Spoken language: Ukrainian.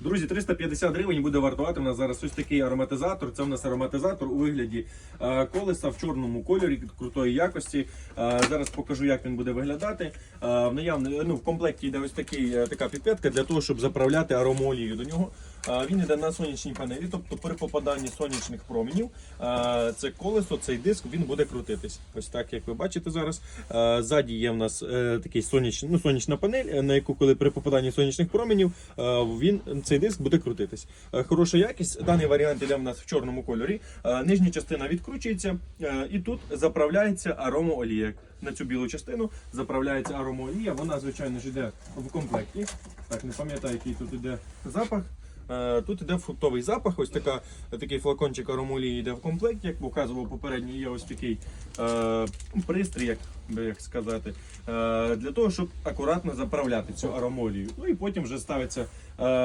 Друзі, 350 гривень буде вартувати. У нас зараз ось такий ароматизатор. Це у нас ароматизатор у вигляді е, колеса в чорному кольорі крутої якості. Е, зараз покажу, як він буде виглядати. Е, в наявне, ну, в комплекті йде ось такий, така піпетка для того, щоб заправляти аромолію до нього. Він йде на сонячній панелі, тобто при попаданні сонячних променів це колесо, цей диск він буде крутитись. Ось так, як ви бачите зараз. Ззаді є в нас е, такий сонячний, ну, сонячна панель, е, на яку, коли при попаданні сонячних променів, е, він цей диск буде крутитись. Е, Хороша якість. Даний варіант іде в нас в чорному кольорі. Нижня частина відкручується, і тут заправляється аромоолія. На цю білу частину заправляється аромоолія. Вона, звичайно ж, йде в комплекті. Так, не пам'ятаю, який тут іде запах. Е, Тут іде фруктовий запах, ось така, такий флакончик аромолії йде в комплекті, як показував попередньо, є ось такий е, пристрій, як, як сказати, е, для того, щоб акуратно заправляти цю аромолію. Ну і потім вже ставиться е,